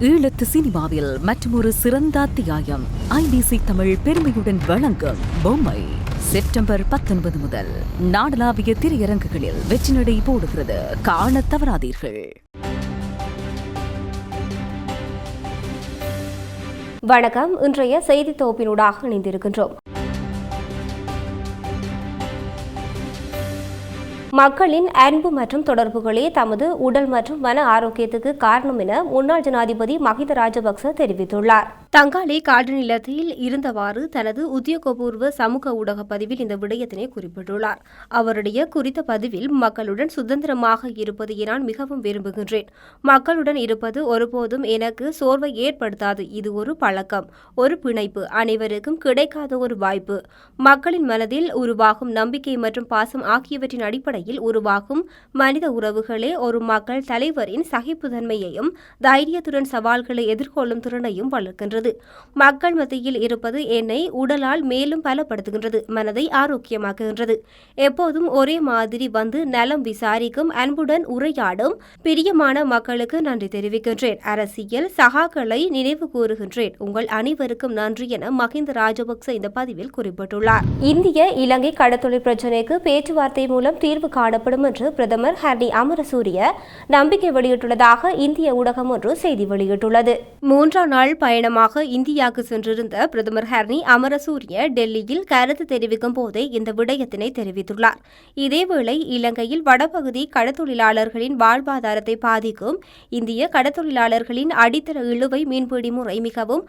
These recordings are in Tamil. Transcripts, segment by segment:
ஈழத்து சினிமாவில் மற்றொரு சிறந்த அத்தியாயம். ஐபிசி தமிழ் பெருமையுடன் வழங்கும் பொம்மை. செப்டம்பர் பத்தொன்பது முதல் நாடளாவிய திரையரங்குகளில் வெற்றி நடை போடுகிறது. காண தவறாதீர்கள். வணக்கம். இன்றைய செய்தி தொகுப்பினூடாக இணைந்திருக்கின்றோம். மக்களின் அன்பு மற்றும் தொடர்புகளே தமது உடல் மற்றும் மன ஆரோக்கியத்துக்கு காரணம் என முன்னாள் ஜனாதிபதி மஹிந்த ராஜபக்ச தெரிவித்துள்ளார். தங்காளி காடு நிலத்தில் இருந்தவாறு தனது உத்தியோகபூர்வ சமூக ஊடக பதிவில் இந்த விடயத்தினை குறிப்பிட்டுள்ளார். அவருடைய குறித்த பதிவில் மக்களுடன் சுதந்திரமாக இருப்பது நான் மிகவும் விரும்புகின்றேன். மக்களுடன் இருப்பது ஒருபோதும் எனக்கு சோர்வை ஏற்படுத்தாது. இது ஒரு பழக்கம் ஒரு பிணைப்பு அனைவருக்கும் கிடைக்காத ஒரு வாய்ப்பு. மக்களின் மனதில் உருவாகும் நம்பிக்கை மற்றும் பாசம் ஆகியவற்றின் அடிப்படையில் உருவாகும் மனித உறவுகளே ஒரு மக்கள் தலைவரின் சகிப்புத்தன்மையையும் தைரியத்துடன் சவால்களை எதிர்கொள்ளும் திறனையும் வருகின்றது மக்கள் மத்தியில் இருப்பது என்னை உடலால் மேலும் பலப்படுத்துகின்றது மனதை ஆரோக்கியமாக்குகின்றது. எப்போதும் ஒரே மாதிரி வந்து நலம் விசாரிக்கும் அன்புடன் உரையாடும் பிரியமான மக்களுக்கு நன்றி தெரிவிக்கின்றேன். அரசியல் சகாக்களை நினைவு கூறுகின்றேன். உங்கள் அனைவருக்கும் நன்றி என மஹிந்த ராஜபக்ச இந்த பதிவில் குறிப்பிட்டுள்ளார். இந்திய இலங்கை கடத்தொழில் பிரச்சினைக்கு பேச்சுவார்த்தை மூலம் தீர்வு காணப்படும் என்று பிரதமர் ஹர்னி அமரசூரிய நம்பிக்கை வெளியிட்டுள்ளதாக இந்திய ஊடகம் ஒன்று செய்தி வெளியிட்டுள்ளது. மூன்றாம் நாள் பயணமாக இந்தியாவுக்கு சென்றிருந்த பிரதமர் ஹர்னி அமரசூரிய டெல்லியில் கருத்து தெரிவிக்கும் போதே இந்த விடயத்தினை தெரிவித்துள்ளார். இதேவேளை இலங்கையில் வடபகுதி கடத்தொழிலாளர்களின் வாழ்வாதாரத்தை பாதிக்கும் இந்திய கடத்தொழிலாளர்களின் அடித்தர இழுவை மீன்பிடி முறை மிகவும்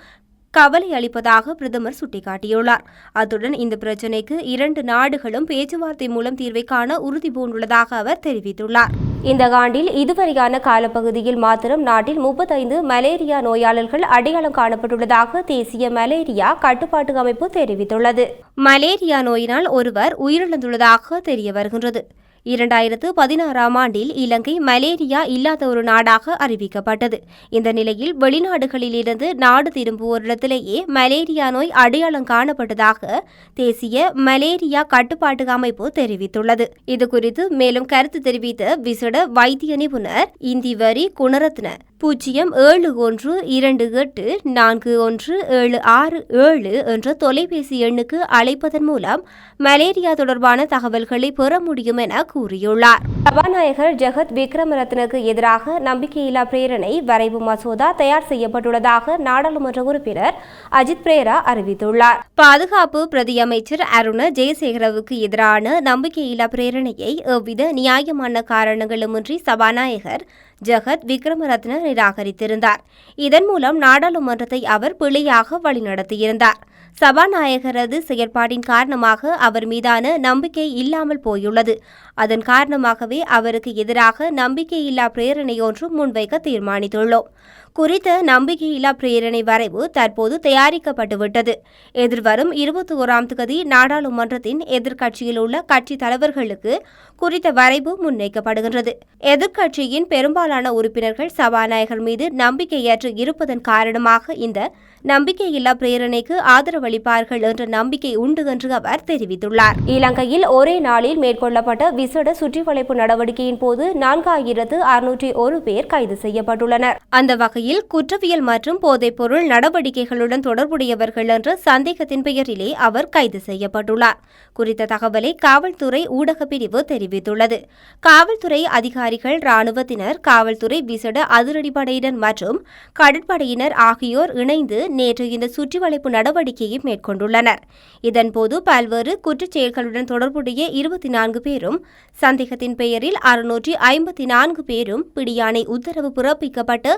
கவலை அளிப்பதாக பிரதமர் சுட்டிக்காட்டியுள்ளார். அத்துடன் இந்த பிரச்சினைக்கு இரண்டு நாடுகளும் பேச்சுவார்த்தை மூலம் தீர்வை காண உறுதி பூண்டுள்ளதாக அவர் தெரிவித்துள்ளார். இந்த ஆண்டில் இதுவரையான காலப்பகுதியில் மாத்திரம் நாட்டில் முப்பத்தைந்து மலேரியா நோயாளர்கள் அடையாளம் காணப்பட்டுள்ளதாக தேசிய மலேரியா கட்டுப்பாட்டு அமைப்பு தெரிவித்துள்ளது. மலேரியா நோயினால் ஒருவர் உயிரிழந்துள்ளதாக தெரிய வருகின்றது. இரண்டாயிரத்து பதினாறாம் ஆண்டில் இலங்கை மலேரியா இல்லாத ஒரு நாடாக அறிவிக்கப்பட்டது. இந்த நிலையில் வெளிநாடுகளிலிருந்து நாடு திரும்புவோரிடத்திலேயே மலேரியா நோய் அடையாளம் காணப்பட்டதாக தேசிய மலேரியா கட்டுப்பாட்டு அமைப்பு தெரிவித்துள்ளது. இதுகுறித்து மேலும் கருத்து தெரிவித்த விசட வைத்திய நிபுணர் இந்திவரி குணரத்ன பூஜ்ஜியம் ஏழு ஒன்று இரண்டு எட்டு நான்கு ஒன்று ஏழு ஆறு ஏழு என்ற தொலைபேசி எண்ணுக்கு அழைப்பதன் மூலம் மலேரியா தொடர்பான தகவல்களை பெற முடியும் என கூறியுள்ளார். சபாநாயகர் ஜெகத் விக்ரமரத்னுக்கு எதிராக நம்பிக்கையில்லா பிரேரணை வரைவு மசோதா தயார் செய்யப்பட்டுள்ளதாக நாடாளுமன்ற உறுப்பினர் அஜித் பிரேரா அறிவித்துள்ளார். பாதுகாப்பு பிரதியமைச்சர் அருண ஜெயசேகரவுக்கு எதிரான நம்பிக்கையில்லா பிரேரணையை எவ்வித நியாயமான காரணங்களுமின்றி சபாநாயகர் ஜெகத் விக்ரமரத்ன நிராகரித்திருந்தார். இதன் மூலம் நாடாளுமன்றத்தை அவர் பிழையாக வழிநடத்தியிருந்தார். சபாநாயகரது செயற்பாட்டின் காரணமாக அவர் மீதான நம்பிக்கை இல்லாமல் போயுள்ளது. அதன் காரணமாகவே அவருக்கு எதிராக நம்பிக்கையில்லா பிரேரணையொன்று முன்வைக்க தீர்மானித்துள்ளோம். குறித்த நம்பிக்கையில்லா பிரேரணை வரைவு தற்போது தயாரிக்கப்பட்டுவிட்டது. எதிர்வரும் இருபத்தி ஓராம் தேதி நாடாளுமன்றத்தின் எதிர்க்கட்சியில் உள்ள கட்சி தலைவர்களுக்கு குறித்த வரைவு முன்வைக்கப்படுகின்றது. எதிர்க்கட்சியின் பெரும்பாலான உறுப்பினர்கள் சபாநாயகர் மீது நம்பிக்கையற்று இருப்பதன் காரணமாக இந்த நம்பிக்கையில்லா பிரேரணைக்கு ஆதரவளிப்பார்கள் என்ற நம்பிக்கை உண்டு என்று அவர் தெரிவித்துள்ளார். இலங்கையில் ஒரே நாளில் மேற்கொள்ளப்பட்ட விசேட சுற்றிவளைப்பு நடவடிக்கையின் போது நான்காயிரத்து அறுநூற்றி ஒரு பேர் கைது செய்யப்பட்டுள்ளனர். அந்த வகையில் குற்றவியல் மற்றும் போதைப்பொருள் நடவடிக்கைகளுடன் தொடர்புடையவர்கள் என்ற சந்தேகத்தின் பெயரிலே அவர் கைது செய்யப்பட்டுள்ளார். குறித்த தகவலை காவல்துறை ஊடக பிரிவு தெரிவித்துள்ளது. காவல்துறை அதிகாரிகள் ராணுவத்தினர் காவல்துறை விசட அதிரடிப்படையினர் மற்றும் கடற்படையினர் ஆகியோர் இணைந்து நேற்று இந்த சுற்றிவளைப்பு நடவடிக்கையை மேற்கொண்டுள்ளனர். இதன்போது பல்வேறு குற்றச் செயல்களுடன் தொடர்புடைய இருபத்தி நான்கு பேரும் சந்தேகத்தின் பெயரில் அறுநூற்றி ஐம்பத்தி நான்கு பேரும் பிடியாணை உத்தரவு பிறப்பிக்கப்பட்டு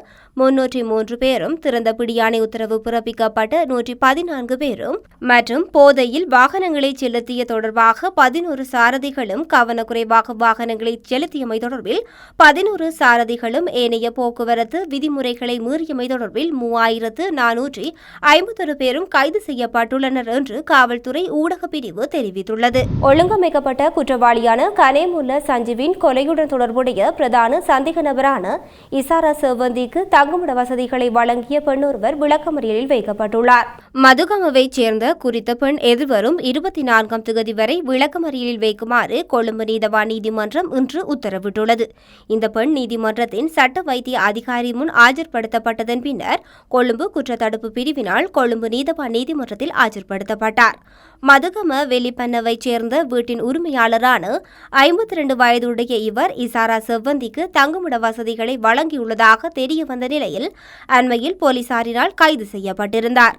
முன்னூற்றி மூன்று பேரும் திறந்த பிடியாணை உத்தரவு பிறப்பிக்கப்பட்ட நூற்றி பதினான்கு பேரும் மற்றும் போதையில் வாகனங்களை செலுத்திய தொடர்பாக பதினோரு சாரதிகளும் கவனக்குறைவாக வாகனங்களை செலுத்தியமை தொடர்பில் பதினோரு சாரதிகளும் ஏனைய போக்குவரத்து விதிமுறைகளை மீறியமை தொடர்பில் மூவாயிரத்து நானூற்றி ஐம்பத்தொரு பேரும் கைது செய்யப்பட்டுள்ளனர் என்று காவல்துறை ஊடக பிரிவு தெரிவித்துள்ளது. ஒழுங்கமைக்கப்பட்ட குற்றவாளியான கனேமுல்ல சஞ்சீவின் கொலையுடன் தொடர்புடைய பிரதான சந்தேக நபரான இசாரா செவந்திக்கு தங்கும் தங்குமிட வசதிகளை வழங்கிய பெண்ணொருவர் விளக்கமறியலில் வைக்கப்பட்டுள்ளார். மதுகமவைச் சேர்ந்த குறித்த பெண் எதிர்வரும் இருபத்தி நான்காம் தேதி வரை விளக்கமறியலில் வைக்குமாறு கொழும்பு நீதவா நீதிமன்றம் இன்று உத்தரவிட்டுள்ளது. இந்த பெண் நீதிமன்றத்தின் சட்ட வைத்திய அதிகாரி முன் ஆஜர்படுத்தப்பட்டதன் பின்னர் கொழும்பு குற்றத்தடுப்பு பிரிவினால் கொழும்பு நீதவா நீதிமன்றத்தில் ஆஜர்படுத்தப்பட்டார். மதுகம வெளிப்பண்ணவை சேர்ந்த வீட்டின் உரிமையாளரான ஐம்பத்தி ரெண்டு வயதுடைய இவர் இசாரா செவ்வந்திக்கு தங்குமிட வசதிகளை வழங்கியுள்ளதாக தெரிய வந்த நிலையில் அண்மையில் போலீசாரினால் கைது செய்யப்பட்டிருந்தார்.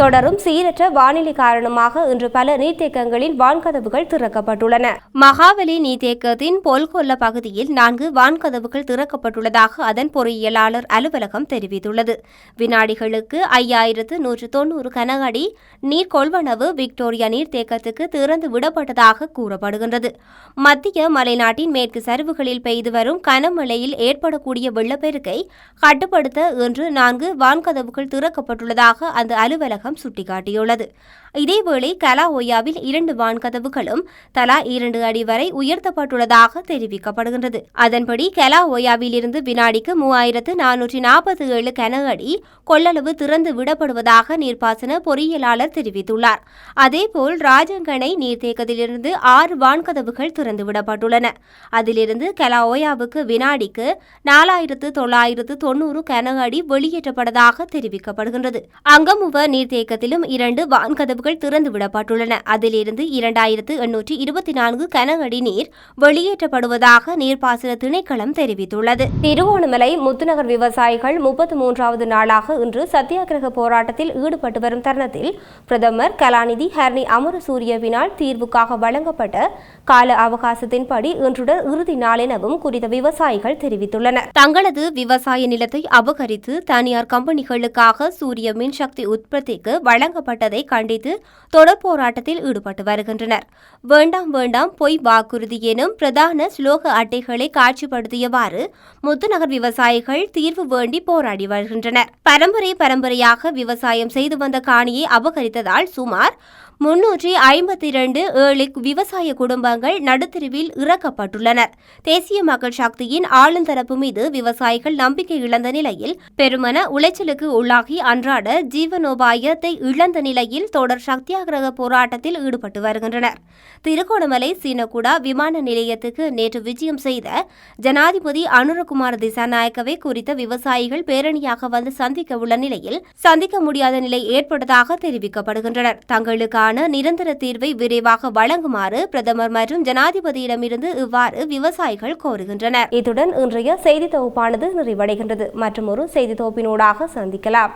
தொடரும் சீரற்ற வானிலை காரணமாக இன்று பல நீர்த்தேக்கங்களில் வான்கதவுகள் திறக்கப்பட்டுள்ளன. மகாவலி நீர்த்தேக்கத்தின் பொல்கொல்ல பகுதியில் நான்கு வான்கதவுகள் திறக்கப்பட்டுள்ளதாக அதன் பொறியியலாளர் அலுவலகம் தெரிவித்துள்ளது. வினாடிகளுக்கு ஐயாயிரத்து நூற்று தொன்னூறு கன அடி நீர் கொள்வனவு விக்டோரியா நீர்த்தேக்கத்துக்கு திறந்து விடப்பட்டதாக கூறப்படுகின்றது. மத்திய மலைநாட்டின் மேற்கு சரிவுகளில் பெய்து வரும் கனமழையில் ஏற்படக்கூடிய வெள்ளப்பெருக்கை கட்டுப்படுத்த இன்று நான்கு வான்கதவுகள் திறக்கப்பட்டுள்ளதாக அந்த அலுவலகம் சுட்டிக்காட்டியுள்ளது. இதேவேளை கலா ஒயாவில் இரண்டு வான்கதவுகளும் தலா இரண்டு அடி வரை உயர்த்தப்பட்டுள்ளதாக தெரிவிக்கப்படுகின்றது. அதன்படி கலா ஒயாவில் இருந்து வினாடிக்கு மூவாயிரத்து நானூற்றி நாற்பத்தி ஏழு கன அடி கொள்ளளவு திறந்து விடப்படுவதாக நீர்ப்பாசன பொறியியலாளர் தெரிவித்துள்ளார். அதேபோல் ராஜங்கனை நீர்த்தேக்கத்திலிருந்து ஆறு வான்கதவுகள் திறந்து விடப்பட்டுள்ளன. அதிலிருந்து கலா ஓயாவுக்கு வினாடிக்கு நாலாயிரத்து தொள்ளாயிரத்து தொன்னூறு கன அடி வெளியேற்றப்பட்டதாக தெரிவிக்கப்படுகின்றது. அங்கமுவ நீர்த்தேக்கத்திலும் இரண்டு வான்கதவு வான்கதவுகள் திறந்து விடப்பட்டுள்ளன அதிலிருந்து இரண்டாயிரத்து எண்ணூற்றி இருபத்தி நான்கு கன அடி நீர் வெளியேற்றப்படுவதாக நீர்ப்பாசன திணைக்களம் தெரிவித்துள்ளது. திருவோணமலை முத்துநகர் விவசாயிகள் முப்பத்தி மூன்றாவது நாளாக இன்று சத்தியாகிரக போராட்டத்தில் ஈடுபட்டு வரும் தருணத்தில் பிரதமர் கலாநிதி ஹர்னி அமரசூரியவினால் தீர்வுக்காக வழங்கப்பட்ட கால அவகாசத்தின்படி இன்றுடன் இறுதி நாள் எனவும் குறித்த விவசாயிகள் தெரிவித்துள்ளனர். தங்களது விவசாய நிலத்தை அபகரித்து தனியார் கம்பெனிகளுக்காக சூரிய மின்சக்தி உற்பத்திக்கு வழங்கப்பட்டதை கண்டித்து தொடர் போராட்டத்தில் ஈடுபட்டு வருகின்றனர். வேண்டாம் வேண்டாம் பொய் வாக்குறுதி எனும் பிரதான ஸ்லோக அட்டைகளை காட்சிப்படுத்தியவாறு முத்துநகர் விவசாயிகள் தீர்வு வேண்டி போராடி வருகின்றனர். பரம்பரை பரம்பரையாக விவசாயம் செய்து வந்த காணியை அபகரித்ததால் சுமார் முன்னூற்றி ஐம்பத்தி இரண்டு ஏழு விவசாய குடும்பங்கள் நடுத்தருவில் இறக்கப்பட்டுள்ளனர் தேசிய மக்கள் சக்தியின் ஆளுந்தரப்பு மீது விவசாயிகள் நம்பிக்கை இழந்த நிலையில் பெருமன உளைச்சலுக்கு உள்ளாகி அன்றாட ஜீவனோபாயத்தை இழந்த நிலையில் தொடர் சக்தியாகிரக போராட்டத்தில் ஈடுபட்டு வருகின்றனர். திருகோணமலை சீனகுடா விமான நிலையத்துக்கு நேற்று விஜயம் செய்த ஜனாதிபதி அனுரகுமார் திசாநாயக்கவை குறித்த விவசாயிகள் பேரணியாக வந்து சந்திக்க உள்ள நிலையில் சந்திக்க முடியாத நிலை ஏற்பட்டதாக தெரிவிக்கப்படுகின்றனர். தங்களுக்கான நிரந்தர தீர்வை விரைவாக வழங்குமாறு பிரதமர் மற்றும் ஜனாதிபதியிடமிருந்து இவ்வாறு விவசாயிகள் கோருகின்றனர். இத்துடன் இன்றைய செய்தி தொகுப்பானது நிறைவடைகின்றது. மற்றும் ஒரு செய்தி தொகுப்பினூடாக சந்திக்கலாம்.